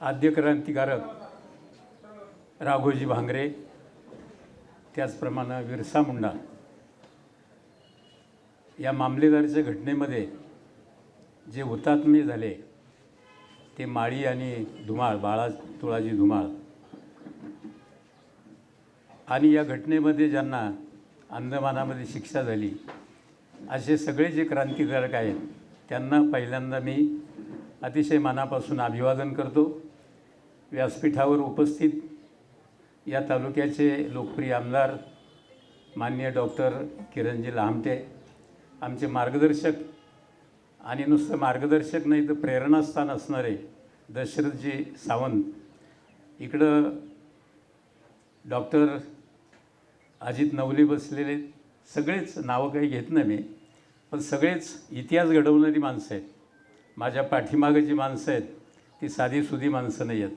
आद्य क्रांतिकारक राघोजी भांगरे त्याचप्रमाणे विरसा मुंडा. या मामलेदारीच्या घटनेमध्ये जे हुतात्मे झाले ते माळी आणि धुमाळ बाळा तुळाजी धुमाळ. आणि या घटनेमध्ये ज्यांना अंदमानामध्ये शिक्षा झाली असे सगळे जे क्रांतिकारक आहेत त्यांना पहिल्यांदा मी अतिशय मनापासून अभिवादन करतो. व्यासपीठावर उपस्थित या तालुक्याचे लोकप्रिय आमदार माननीय डॉक्टर किरणजी लामटे आमचे मार्गदर्शक आणि नुसतं मार्गदर्शक नाही तर प्रेरणास्थान असणारे दशरथजी सावंत इकडं डॉक्टर अजित नवले बसलेले सगळेच नावं काही घेत नाही मी पण सगळेच इतिहास घडवणारी माणसं आहेत. माझ्या पाठीमागं जी माणसं आहेत ती साधीसुधी माणसं नाही आहेत.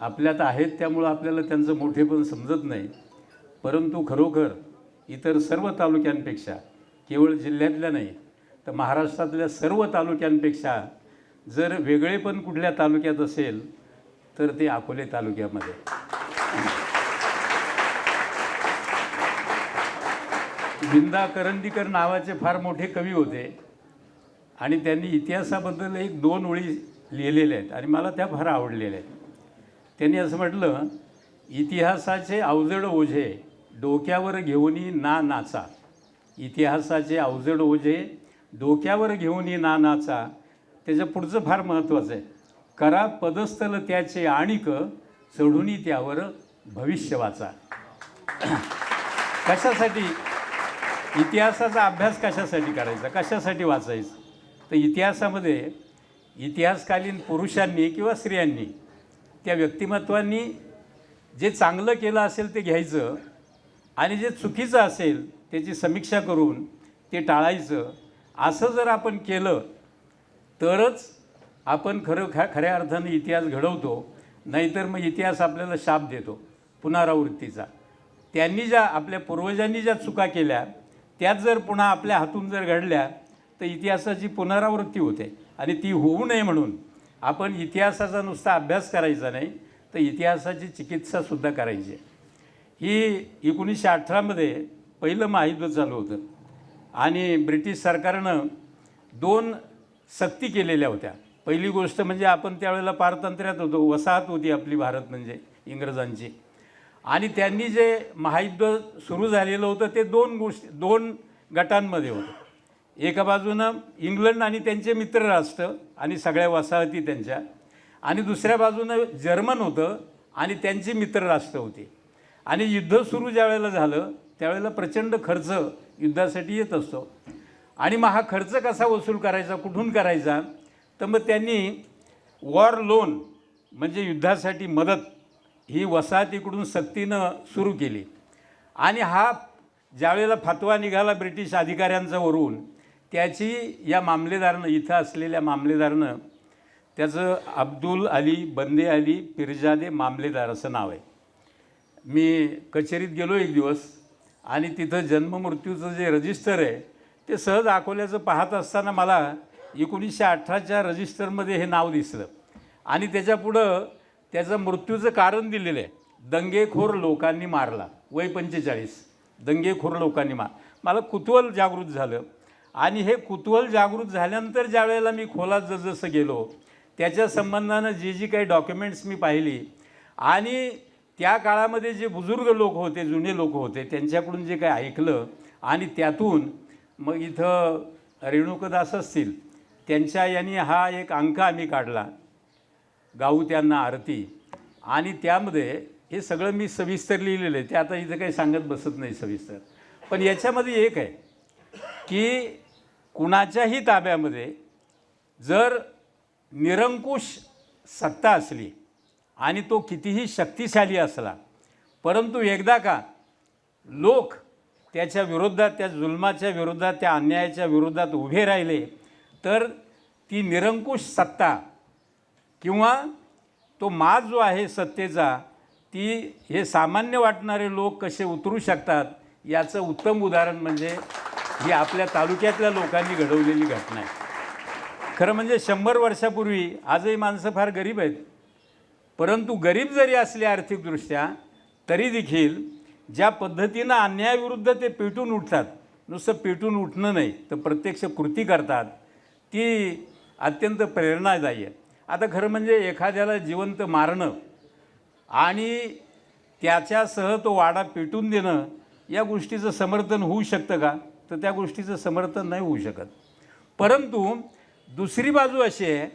आपल्यात आहेत त्यामुळं आपल्याला त्यांचं मोठेपण समजत नाही. परंतु खरोखर इतर सर्व तालुक्यांपेक्षा केवळ जिल्ह्यातल्या नाही तर महाराष्ट्रातल्या सर्व तालुक्यांपेक्षा जर वेगळेपण कुठल्या तालुक्यात असेल तर ते अकोले तालुक्यामध्ये. विंदा करंदीकर नावाचे फार मोठे कवी होते. आणि त्यांनी इतिहासाबद्दल एक दोन ओळी लिहिलेल्या आहेत आणि मला त्या फार आवडलेल्या आहेत. त्यांनी असं म्हटलं इतिहासाचे अवजड ओझे डोक्यावर घेऊनी ना नाचा. इतिहासाचे अवजड ओझे डोक्यावर घेऊनी ना नाचा. त्याच्या पुढचं फार महत्त्वाचं आहे. करा पदस्थल त्याचे आणिक चढूनही त्यावर भविष्य वाचा. कशासाठी? इतिहासाचा अभ्यास कशासाठी करायचा? कशासाठी वाचायचं? तर इतिहासामध्ये इतिहासकालीन पुरुषांनी किंवा स्त्रियांनी त्या व्यक्तिमत्वांनी जे चांगलं केलं असेल ते घ्यायचं आणि जे चुकीचं असेल त्याची समीक्षा करून ते टाळायचं. असं जर आपण केलं तरच आपण खरं खा खऱ्या अर्थाने इतिहास घडवतो नाहीतर मग इतिहास आपल्याला शाप देतो पुनरावृत्तीचा. त्यांनी ज्या आपल्या पूर्वजांनी ज्या चुका केल्या त्यात जर पुन्हा आपल्या हातून जर घडल्या तर इतिहासाची पुनरावृत्ती होते आणि ती होऊ नये म्हणून आपण इतिहासाचा नुसता अभ्यास करायचा नाही तर इतिहासाची चिकित्सासुद्धा करायची. ही एकोणीसशे अठरामध्ये पहिलं महायुद्ध चालू होतं. आणि ब्रिटिश सरकारनं दोन सक्ती केलेल्या होत्या. पहिली गोष्ट म्हणजे आपण त्यावेळेला पारतंत्र्यात होतो वसाहत होती आपली भारत म्हणजे इंग्रजांची. आणि त्यांनी जे महायुद्ध सुरू झालेलं होतं ते दोन गोष्टी दोन गटांमध्ये होतं. एका बाजूनं इंग्लंड आणि त्यांचे मित्र राष्ट्र आणि सगळ्या वसाहती त्यांच्या. आणि दुसऱ्या बाजूनं जर्मन होतं आणि त्यांची मित्र राष्ट्र होती. आणि युद्ध सुरू ज्या वेळेला झालं त्यावेळेला प्रचंड खर्च युद्धासाठी येत असतो. आणि मग हा खर्च कसा वसूल करायचा कुठून करायचा? तर मग त्यांनी वॉर लोन म्हणजे युद्धासाठी मदत ही वसाहतीकडून सक्तीनं सुरू केली. आणि हा ज्यावेळेला फतवा निघाला ब्रिटिश अधिकाऱ्यांचा वरून त्याची या मामलेदारानं इथं असलेल्या मामलेदारानं त्याचं अब्दुल अली बंदे अली पिरजादे मामलेदार असं नाव आहे. मी कचेरीत गेलो एक दिवस आणि तिथं जन्ममृत्यूचं जे रजिस्टर आहे ते सहज अकोल्याचं पाहत असताना मला एकोणीसशे अठराच्या रजिस्टरमध्ये हे नाव दिसलं. आणि त्याच्यापुढं त्याचं मृत्यूचं कारण दिलेलं आहे. दंगेखोर लोकांनी मारला वय पंचेचाळीस. दंगेखोर लोकांनी मार मला कुतूहल जागृत झालं. आणि हे कुतूहल जागृत झाल्यानंतर ज्या वेळेला मी खोलात जसजसं गेलो त्याच्या संबंधानं जी जी काही डॉक्युमेंट्स मी पाहिली आणि त्या काळामध्ये जे बुजुर्ग लोक होते जुने लोक होते त्यांच्याकडून जे काही ऐकलं आणि त्यातून मग इथं रेणुकदास असतील त्यांच्या यांनी हा एक अंक आम्ही काढला गाऊ त्यांना आरती. आणि त्यामध्ये हे सगळं मी सविस्तर लिहिलेलं आहे ते आता इथं काही सांगत बसत नाही सविस्तर. पण याच्यामध्ये एक आहे की कुणाच्याही ताब्यामध्ये जर निरंकुश सत्ता असली आणि तो कितीही शक्तिशाली असला परंतु एकदा का लोक त्याच्या विरोधात त्या जुलमाच्या विरोधात त्या अन्यायाच्या विरोधात उभे राहिले तर ती निरंकुश सत्ता किंवा तो माज जो आहे सत्तेचा ती हे सामान्य वाटणारे लोक कसे उतरू शकतात याचं उत्तम उदाहरण म्हणजे ही आपल्या तालुक्यातल्या लोकांनी घडवलेली घटना आहे. खरं म्हणजे शंभर वर्षापूर्वी आजही माणसं फार गरीब आहेत. परंतु गरीब जरी असले आर्थिकदृष्ट्या तरी देखील ज्या पद्धतीनं अन्यायाविरुद्ध ते पेटून उठतात नुसतं पेटून उठणं नाही तर प्रत्यक्ष कृती करतात ती अत्यंत प्रेरणादायी आहे. आता खरं म्हणजे एखाद्याला जिवंत मारणं आणि त्याच्यासह तो वाडा पेटून देणं या गोष्टीचं समर्थन होऊ शकतं का? तर त्या गोष्टीचं समर्थन नाही होऊ शकत. परंतु दुसरी बाजू अशी आहे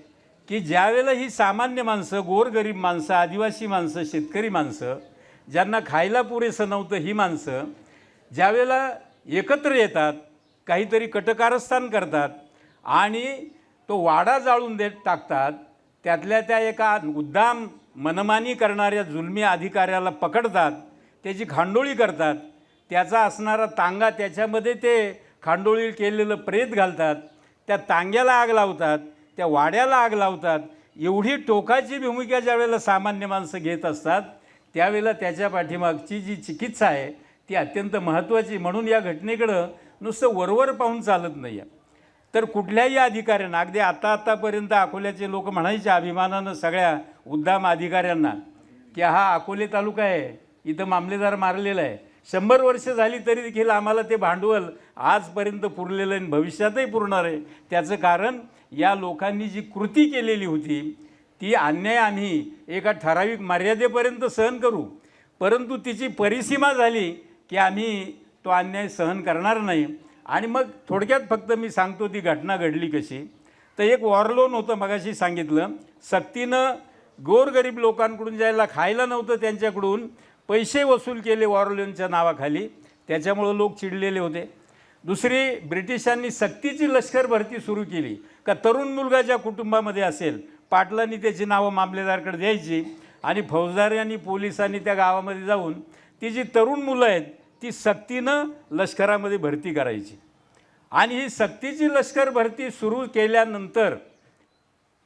की ज्यावेळेला ही सामान्य माणसं गोरगरीब माणसं आदिवासी माणसं शेतकरी माणसं ज्यांना खायला पुरेसं नव्हतं ही माणसं ज्यावेळेला एकत्र येतात काहीतरी कटकारस्थान करतात आणि तो वाडा जाळून देत टाकतात त्यातल्या त्या एका उद्दाम मनमानी करणाऱ्या जुलमी अधिकाऱ्याला पकडतात त्याची खांडोळी करतात त्याचा असणारा तांगा त्याच्यामध्ये ते खांडोळी केलेलं प्रेत घालतात त्या तांग्याला आग लावतात त्या वाड्याला आग लावतात. एवढी टोकाची भूमिका ज्यावेळेला सामान्य माणसं घेत असतात त्यावेळेला त्याच्या पाठीमागची जी चिकित्सा आहे ती अत्यंत महत्त्वाची. म्हणून या घटनेकडं नुसतं वरवर पाहून चालत नाही आहे तर कुठल्याही अधिकाऱ्यांना अगदी आता आतापर्यंत अकोल्याचे लोक म्हणायचे अभिमानानं सगळ्या उद्दाम अधिकाऱ्यांना की हा अकोले तालुका आहे इथं मामलेदार मारलेला आहे. शंभर वर्ष झाली तरी देखील आम्हाला ते भांडवल आजपर्यंत पुरलेलं आहे आणि भविष्यातही पुरणार आहे. त्याचं कारण या लोकांनी जी कृती केलेली होती ती अन्याय आम्ही एका ठराविक मर्यादेपर्यंत सहन करू. परंतु तिची परिसीमा झाली की आम्ही तो अन्याय सहन करणार नाही. आणि मग थोडक्यात फक्त मी सांगतो ती घटना घडली कशी. तर एक वॉरलोन होतं मगाशी सांगितलं. सक्तीनं गोरगरीब लोकांकडून ज्याला खायला नव्हतं त्यांच्याकडून पैसे वसूल केले वॉरलोनच्या नावाखाली. त्याच्यामुळं लोक चिडलेले होते. दुसरी ब्रिटिशांनी सक्तीची लष्कर भरती सुरू केली. का तरुण मुलगा ज्या कुटुंबामध्ये असेल पाटलांनी त्याची नावं मामलेदारकडे द्यायची आणि फौजदारी आणि पोलिसांनी त्या गावामध्ये जाऊन ती जी तरुण मुलं आहेत ती सक्तीनं लष्करामध्ये भरती करायची. आणि ही सक्तीची लष्कर भरती सुरू केल्यानंतर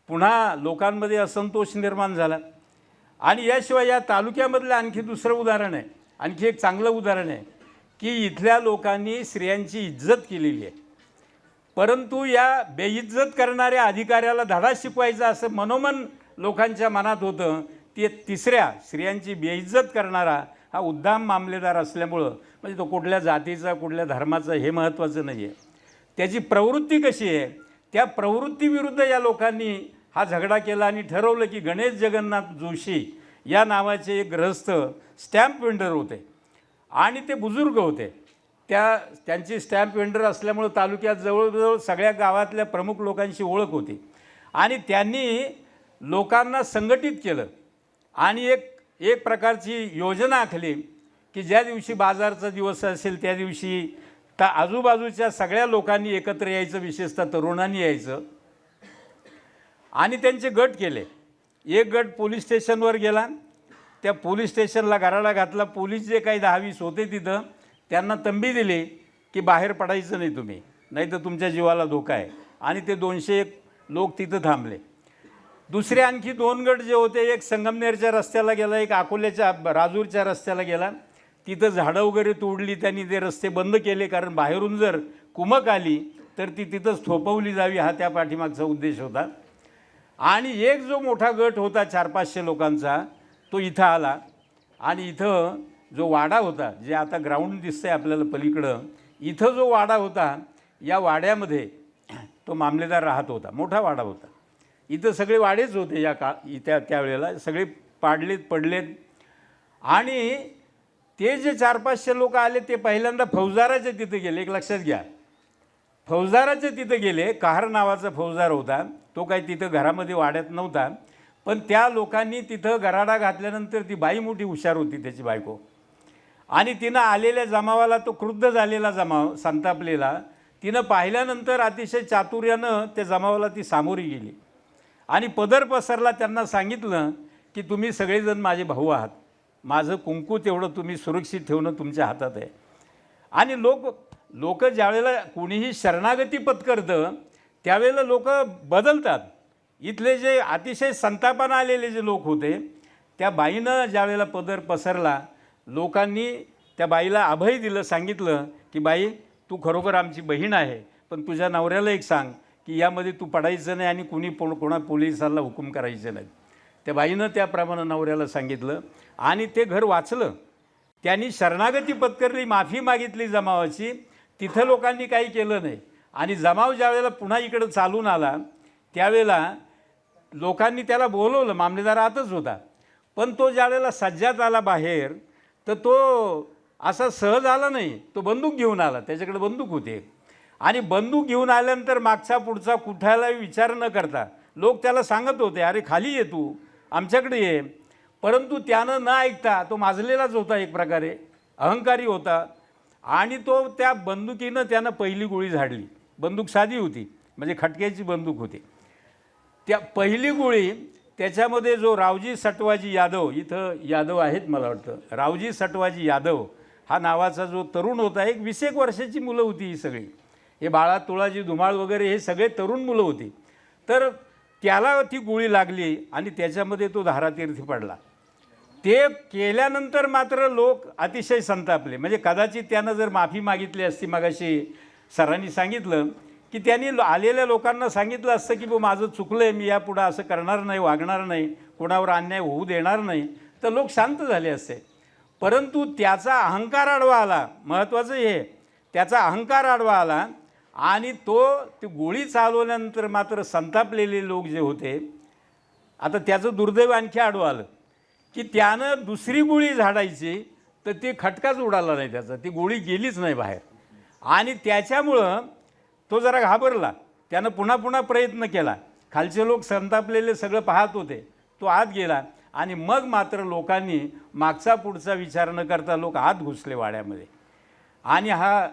पुन्हा लोकांमध्ये असंतोष निर्माण झाला. आणि याशिवाय या तालुक्यामधलं आणखी दुसरं उदाहरण आहे. आणखी एक चांगलं उदाहरण आहे की इथल्या लोकांनी स्त्रियांची इज्जत केलेली आहे. परंतु या बेइज्जत करणाऱ्या अधिकाऱ्याला धडा शिकवायचा असं मनोमन लोकांच्या मनात होतं ते तिसऱ्या स्त्रियांची बेइज्जत करणारा हा उद्दाम मामलेदार असल्यामुळं म्हणजे तो कुठल्या जातीचा कुठल्या धर्माचा हे महत्त्वाचं नाही आहे त्याची प्रवृत्ती कशी आहे? त्या प्रवृत्तीविरुद्ध या लोकांनी हा झगडा केला आणि ठरवलं की गणेश जगन्नाथ जोशी या नावाचे एक ग्रहस्थ स्टॅम्प वेंडर होते. आणि ते बुजुर्ग होते. त्या त्यांची स्टॅम्प वेंडर असल्यामुळं तालुक्यात जवळजवळ सगळ्या गावातल्या प्रमुख लोकांशी ओळख होती. आणि त्यांनी लोकांना संघटित केलं. आणि एक एक प्रकारची योजना आखली की ज्या दिवशी बाजारचा दिवस असेल त्या दिवशी त्या आजूबाजूच्या सगळ्या लोकांनी एकत्र यायचं विशेषतः तरुणांनी यायचं. आणि त्यांचे गट केले. एक गट पोलीस स्टेशनवर गेला. त्या पोलीस स्टेशनला घराला घातला. पोलीस जे काही दहावीस होते तिथं त्यांना तंबी दिली की बाहेर पडायचं नाही तुम्ही नाही तर तुमच्या जीवाला धोका आहे. आणि ते दोनशे एक लोक तिथं थांबले. दुसरे आणखी दोन गट जे होते एक संगमनेरच्या रस्त्याला गेला एक अकोल्याच्या राजूरच्या रस्त्याला गेला. तिथं झाडं वगैरे तोडली त्यांनी ते रस्ते बंद केले कारण बाहेरून जर कुमक आली तर ती तिथंच थोपवली जावी हा त्या पाठीमागचा उद्देश होता. आणि एक जो मोठा गट होता चार पाचशे लोकांचा तो इथं आला. आणि इथं जो वाडा होता जे आता ग्राउंड दिसतं आहे आपल्याला पलीकडं इथं जो वाडा होता या वाड्यामध्ये तो मामलेदार राहत होता मोठा वाडा होता. इथं सगळे वाडेच होते या का त्या त्यावेळेला सगळे पाडलेत पडलेत. आणि ते जे चार पाचशे लोक आले ते पहिल्यांदा फौजदाराच्या तिथे गेले एक लक्षात घ्या. फौजदाराच्या तिथं गेले कहार नावाचा फौजदार होता. तो काही तिथं घरामध्ये वाड्यात नव्हता. पण त्या लोकांनी तिथं गराडा घातल्यानंतर ती बाई मोठी हुशार होती त्याची बायको. आणि तिनं आलेल्या जमावाला तो क्रुद्ध झालेला जमाव संतापलेला तिनं पाहिल्यानंतर अतिशय चातुर्यानं त्या जमावाला ती सामोरी गेली. आणि पदर पसरला त्यांना सांगितलं की तुम्ही सगळेजण माझे भाऊ आहात. माझं कुंकू तेवढं तुम्ही सुरक्षित ठेवणं तुमच्या हातात आहे. आणि लोक लोक ज्यावेळेला कोणीही शरणागती पत्करतं त्यावेळेला लोक बदलतात. इथले जे अतिशय संतापानं आलेले जे लोक होते त्या बाईनं ज्यावेळेला पदर पसरला लोकांनी त्या बाईला अभय दिलं सांगितलं की बाई तू खरोखर आमची बहीण आहे पण तुझ्या नवऱ्याला एक सांग की यामध्ये तू पडायचं नाही आणि कुणी पो कोणा पोलिसाला हुकूम करायचं नाही. त्या बाईनं त्याप्रमाणे नवऱ्याला सांगितलं आणि ते घर वाचलं. त्यांनी शरणागती पत्करली माफी मागितली जमावाची. तिथं लोकांनी काही केलं नाही. आणि जमाव ज्यावेळेला पुन्हा इकडं चालून आला त्यावेळेला लोकांनी त्याला बोलवलं मामलेदार आतच होता. पण तो ज्यावेळेला सज्जात आला बाहेर तर तो असा सहज आला नाही. तो बंदूक घेऊन आला त्याच्याकडे बंदूक होते. आणि बंदूक घेऊन आल्यानंतर मागचा पुढचा कुठाला विचार न करता लोक त्याला सांगत होते अरे खाली ये तू आमच्याकडे ये. परंतु त्यानं न ऐकता तो माजलेलाच होता एक प्रकारे अहंकारी होता. आणि तो त्या बंदुकीनं त्यानं पहिली गोळी झाडली. बंदूक साधी होती म्हणजे खटक्याची बंदूक होती. त्या पहिली गोळी त्याच्यामध्ये जो रावजी सटवाजी यादव इथं यादव आहेत मला वाटतं रावजी सटवाजी यादव हा नावाचा जो तरुण होता एक वीस एक वर्षाची मुलं होती ही सगळी. हे बाळा तुळाजी धुमाळ वगैरे हे सगळे तरुण मुलं होती. तर त्याला ती गोळी लागली आणि त्याच्यामध्ये तो धारातीर्थी पडला. ते केल्यानंतर मात्र लोक अतिशय संतापले. म्हणजे कदाचित त्यानं जर माफी मागितली असती मगाशी सरांनी सांगितलं की त्यांनी आलेल्या लोकांना सांगितलं असतं की बो माझं चुकलं आहे मी यापुढं असं करणार नाही वागणार नाही कोणावर अन्याय होऊ देणार नाही. तर लोक शांत झाले असते. परंतु त्याचा अहंकार आडवा आला. महत्त्वाचं हे त्याचा अहंकार आडवा आला आणि तो ती गोळी चालवल्यानंतर मात्र संतापलेले लोक जे होते आता त्याचं दुर्दैव आणखी आडवं आलं. की त्यानं दुसरी गोळी झाडायची तर ते खटकाच उडाला नाही त्याचा. ती गोळी गेलीच नाही बाहेर. आणि त्याच्यामुळं तो जरा घाबरला. त्यानं पुन्हा पुन्हा प्रयत्न केला. खालचे लोक संतापलेले सगळं पाहत होते. तो आत गेला आणि मग मात्र लोकांनी मागचा पुढचा विचार न करता लोक आत घुसले वाड्यामध्ये. आणि हा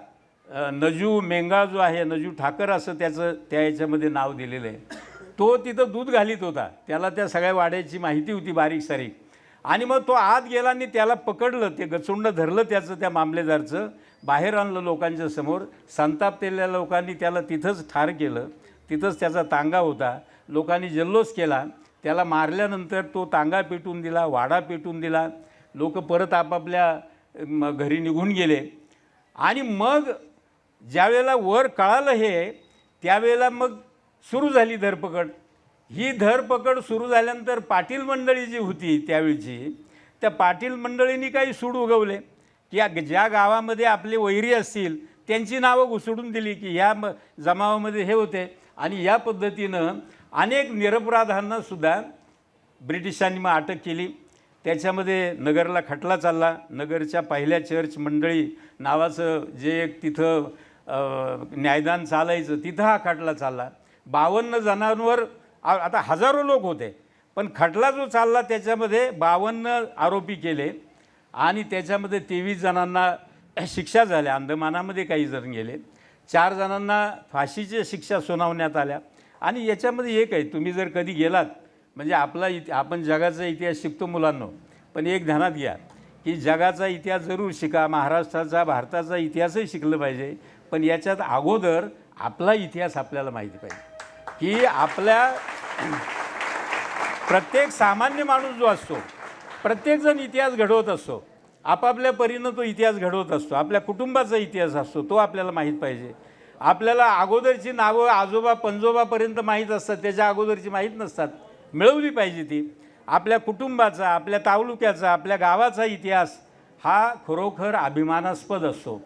नजू मेंगा जो आहे नजू ठाकर असं त्याचं त्या याच्यामध्ये नाव दिलेलं आहे. तो तिथं दूध घालीत होता. त्याला त्या सगळ्या वाड्याची माहिती होती बारीक सारीक. आणि मग तो आत गेला आणि त्याला पकडलं. ते गचुंड धरलं त्याचं त्या मामलेदारचं. बाहेर आणलं लोकांच्या समोर संतापलेल्या लोकांनी त्याला तिथंच ठार केलं तिथंच त्याचा तांगा होता. लोकांनी जल्लोष केला. त्याला मारल्यानंतर तो तांगा पेटून दिला वाडा पेटून दिला. लोक परत आपापल्या घरी निघून गेले. आणि मग ज्यावेळेला वर कळालं हे त्यावेळेला मग सुरू झाली धरपकड. ही धरपकड सुरू झाल्यानंतर पाटील मंडळी जी होती त्यावेळची त्या पाटील मंडळींनी काही सूड उगवले. की ज्या गावामध्ये आपले वैरी असतील त्यांची नावं घुसडून दिली की ह्या म जमावामध्ये हे होते. आणि या पद्धतीनं अनेक निरपराधांना सुद्धा ब्रिटिशांनी मग अटक केली. त्याच्यामध्ये नगरला खटला चालला. नगरच्या पहिल्या चर्च मंडळी नावाचं जे एक तिथं न्यायदान चालायचं तिथं हा खटला चालला. बावन्न जणांवर आता हजारो लोक होते. पण खटला जो चालला त्याच्यामध्ये बावन्न आरोपी केले. आणि त्याच्यामध्ये तेवीस जणांना शिक्षा झाल्या. अंदमानामध्ये काही जण गेले. चार जणांना फाशीच्या शिक्षा सुनावण्यात आल्या. आणि याच्यामध्ये एक आहे तुम्ही जर कधी गेलात म्हणजे आपला इत आपण जगाचा इतिहास शिकतो मुलांनो पण एक ध्यानात घ्या की जगाचा इतिहास जरूर शिका महाराष्ट्राचा भारताचा इतिहासही शिकलं पाहिजे पण याच्यात अगोदर आपला इतिहास आपल्याला माहिती पाहिजे. की आपल्या प्रत्येक सामान्य माणूस जो असतो प्रत्येकजण इतिहास घडवत असतो. आपापल्या परीनं तो इतिहास घडवत असतो. आपल्या कुटुंबाचा इतिहास असतो. तो आपल्याला माहीत पाहिजे. आपल्याला अगोदरची नावं आजोबा पंजोबापर्यंत माहीत असतात. त्याच्या अगोदरची माहीत नसतात. मिळवली पाहिजे ती. आपल्या कुटुंबाचा आपल्या तालुक्याचा आपल्या गावाचा इतिहास हा खरोखर अभिमानास्पद असतो.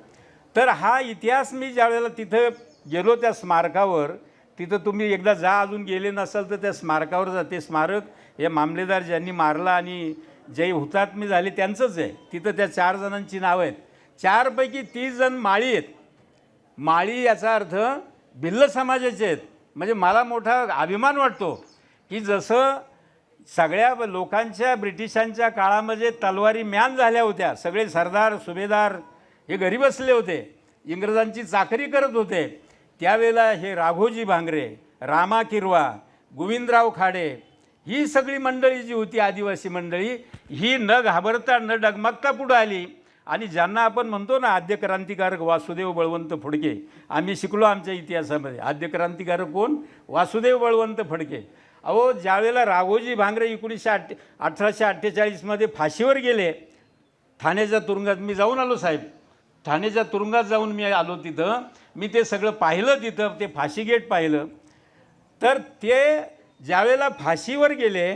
तर हा इतिहास मी ज्यावेळेला तिथं गेलो त्या स्मारकावर तिथं तुम्ही एकदा जा अजून गेले नसाल तर त्या स्मारकावर जा. ते स्मारक हे मामलेदार ज्यांनी मारला आणि जे हुतात्मे झाले त्यांचंच आहे. तिथं त्या चार जणांची नावं आहेत. चारपैकी तीस जण माळी आहेत. माळी याचा अर्थ भिल्ल समाजाचे आहेत. म्हणजे मला मोठा अभिमान वाटतो की जसं सगळ्या लोकांच्या ब्रिटिशांच्या काळामध्ये तलवारी म्यान झाल्या होत्या. सगळे सरदार सुभेदार हे घरी बसले होते. इंग्रजांची चाकरी करत होते. त्यावेळेला हे राघोजी भांगरे रामा किरवा गोविंदराव खाडे ही सगळी मंडळी जी होती आदिवासी मंडळी ही न घाबरता न डगमगता पुढं आली. आणि ज्यांना आपण म्हणतो ना आद्य क्रांतिकारक वासुदेव बळवंत फडके आम्ही शिकलो आमच्या इतिहासामध्ये. आद्य क्रांतिकारक कोण? वासुदेव बळवंत फडके. अहो ज्यावेळेला राघोजी भांगरे एकोणीसशे अठ्ठे अठराशे अठ्ठेचाळीसमध्ये फाशीवर गेले ठाण्याच्या तुरुंगात मी जाऊन आलो साहेब. ठाण्याच्या तुरुंगात जाऊन मी आलो तिथं. मी ते सगळं पाहिलं तिथं ते फाशी गेट पाहिलं. तर ते ज्यावेळेला फाशीवर गेले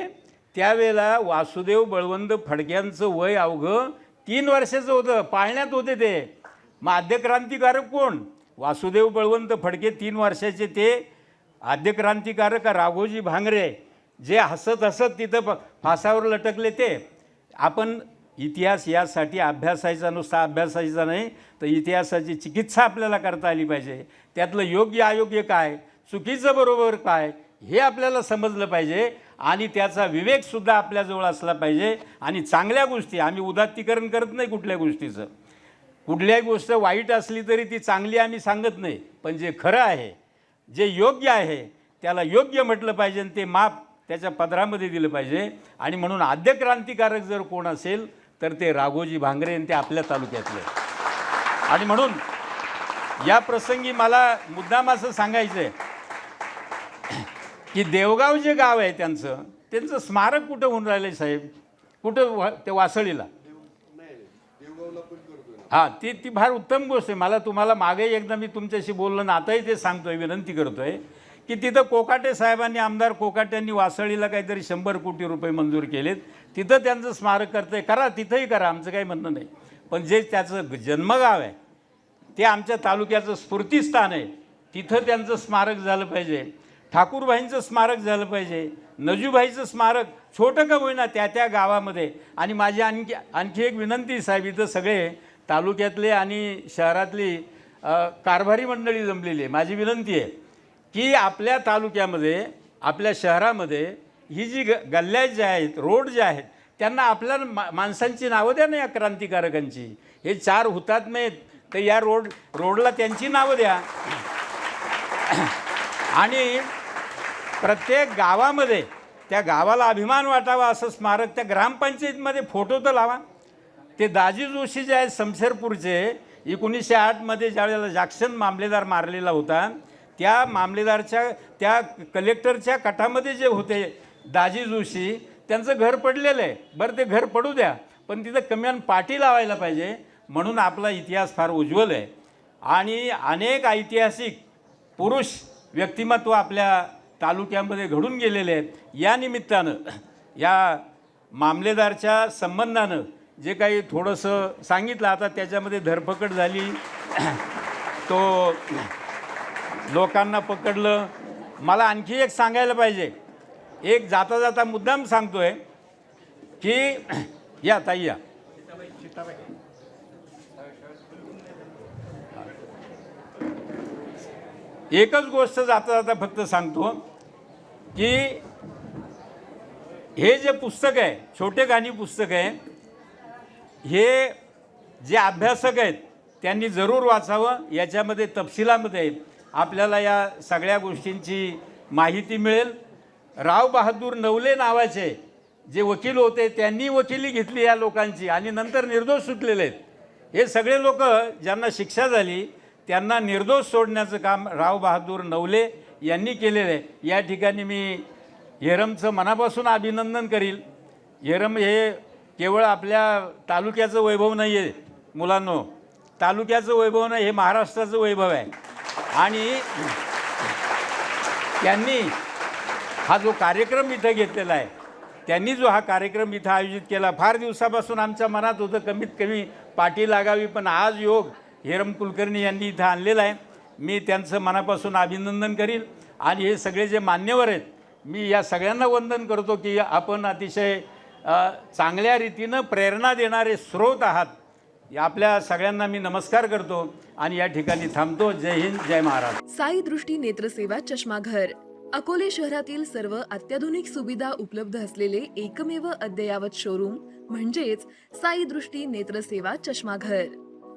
त्यावेळेला वासुदेव बळवंत फडक्यांचं वय अवघं तीन वर्षाचं होतं. पाळण्यात होते ते. मग आद्यक्रांतिकारक कोण? वासुदेव बळवंत फडके तीन वर्षाचे ते आद्यक्रांतिकारक राघोजी भांगरे. जे हसत हसत तिथं प फासावर लटकले ते. आपण इतिहास यासाठी अभ्यासायचा नुसता अभ्यासायचा नाही तर इतिहासाची चिकित्सा आपल्याला करता आली पाहिजे. त्यातलं योग्य अयोग्य काय? चुकीचं बरोबर काय? हे आपल्याला समजलं पाहिजे आणि त्याचा विवेकसुद्धा आपल्याजवळ असला पाहिजे. आणि चांगल्या गोष्टी आम्ही उदात्तीकरण करत नाही कुठल्या गोष्टीचं. कुठल्याही गोष्ट वाईट असली तरी ती चांगली आम्ही सांगत नाही पण जे खरं आहे जे योग्य आहे त्याला योग्य म्हटलं पाहिजे आणि ते माप त्याच्या पदरामध्ये दिलं पाहिजे. आणि म्हणून आद्य क्रांतिकारक जर कोण असेल तर ते राघोजी भांगरे आणि ते आपल्या तालुक्यातले. आणि म्हणून या प्रसंगी मला मुद्दाम असं सांगायचं आहे की देवगाव जे गाव आहे त्यांचं त्यांचं स्मारक कुठं होऊन राहिलं आहे साहेब? कुठं वा ते वासळीला? हां ती ती फार उत्तम गोष्ट आहे. मला तुम्हाला मागे एकदा मी तुमच्याशी बोललो ना आताही ते सांगतोय विनंती करतोय की तिथं कोकाटे साहेबांनी आमदार कोकाट्यांनी वासळीला काहीतरी शंभर कोटी रुपये मंजूर केलेत. तिथं त्यांचं स्मारक करतंय. करा तिथंही करा आमचं काही म्हणणं नाही. पण जे त्याचं जन्मगाव आहे ते आमच्या तालुक्याचं स्फूर्तीस्थान आहे तिथं त्यांचं स्मारक झालं पाहिजे. ठाकूरबाईंचं स्मारक झालं पाहिजे. नजूबाईचं स्मारक छोटं का होईना त्या त्या गावामध्ये. आणि माझी आणखी आणखी एक विनंती साहेब इथं सगळे तालुक्यातले आणि शहरातली कारभारी मंडळी जमलेली आहे. माझी विनंती आहे की आपल्या तालुक्यामध्ये आपल्या शहरामध्ये ही जी ग गल्ल्या ज्या आहेत रोड जे आहेत त्यांना आपल्या मा माणसांची नावं द्या ना या क्रांतिकारकांची. हे चार हुतात्मे आहेत तर या रोड रोडला त्यांची नावं द्या. आणि प्रत्येक गावामध्ये त्या गावाला अभिमान वाटावा असं स्मारक त्या ग्रामपंचायतीमध्ये फोटो तर लावा. ते दाजी जोशी जे आहेत शमशेरपूरचे एकोणीसशे आठमध्ये ज्यावेळेला जाक्शन मामलेदार मारलेला होता त्या मामलेदारच्या त्या कलेक्टरच्या कटामध्ये जे होते दाजी जोशी त्यांचं घर पडलेलं आहे. बरं ते घर पडू द्या पण तिथं कम्यान पाटी लावायला पाहिजे म्हणून आपला इतिहास फार उज्ज्वल आहे. आणि अनेक ऐतिहासिक पुरुष व्यक्तिमत्व आपल्या तालुक्यामध्ये घडून गेलेले आहेत. या निमित्तानं या मामलेदारच्या संबंधानं जे काही थोडंसं सांगितलं आता त्याच्यामध्ये धरपकड झाली. तो लोकांना पकडलं. मला आणखी एक सांगायला पाहिजे. एक जाता जाता मुद्दाम सांगतोय की या ताई या. एकच गोष्ट जाता जाता फक्त सांगतो की हे जे पुस्तक आहे छोटे गाणी पुस्तक आहे हे जे अभ्यासक आहेत त्यांनी जरूर वाचावं. याच्यामध्ये तपशिलामध्ये आपल्याला या सगळ्या गोष्टींची माहिती मिळेल. राव बहादूर नवले नावाचे जे वकील होते त्यांनी वकिली घेतली या लोकांची आणि नंतर निर्दोष सुटलेले आहेत. हे सगळे लोक ज्यांना शिक्षा झाली त्यांना निर्दोष सोडण्याचं काम राव बहादूर नवले यांनी केलेलं आहे. या ठिकाणी मी हेरमचं मनापासून अभिनंदन करील. हेरम हे केवळ आपल्या तालुक्याचं वैभव नाही आहे मुलांनो. तालुक्याचं वैभव नाही हे महाराष्ट्राचं वैभव आहे. आणि त्यांनी हा जो कार्यक्रम इथं घेतलेला आहे त्यांनी जो हा कार्यक्रम इथं आयोजित केला फार दिवसापासून आमच्या मनात होतं कमीत कमी पाठी लागावी पण आज योग हेरम कुलकर्णी यांनी इथं आणलेलं आहे. मी त्यांचं मनापासून अभिनंदन करील. आणि हे सगळे जे मान्यवर आहेत मी या सगळ्यांना वंदन करतो की आपण अतिशय चांगल्या रीतीनं प्रेरणा देणारे स्रोत आहात. या आपल्या सगळ्यांना मी नमस्कार करतो आणि या ठिकाणी थांबतो. जय हिंद जय महाराज साई दृष्टी नेत्रसेवा चष्माघर अकोले शहरातील सर्व अत्याधुनिक सुविधा उपलब्ध असलेले एकमेव अद्ययावत शोरूम म्हणजेच साई दृष्टी नेत्रसेवा चष्माघर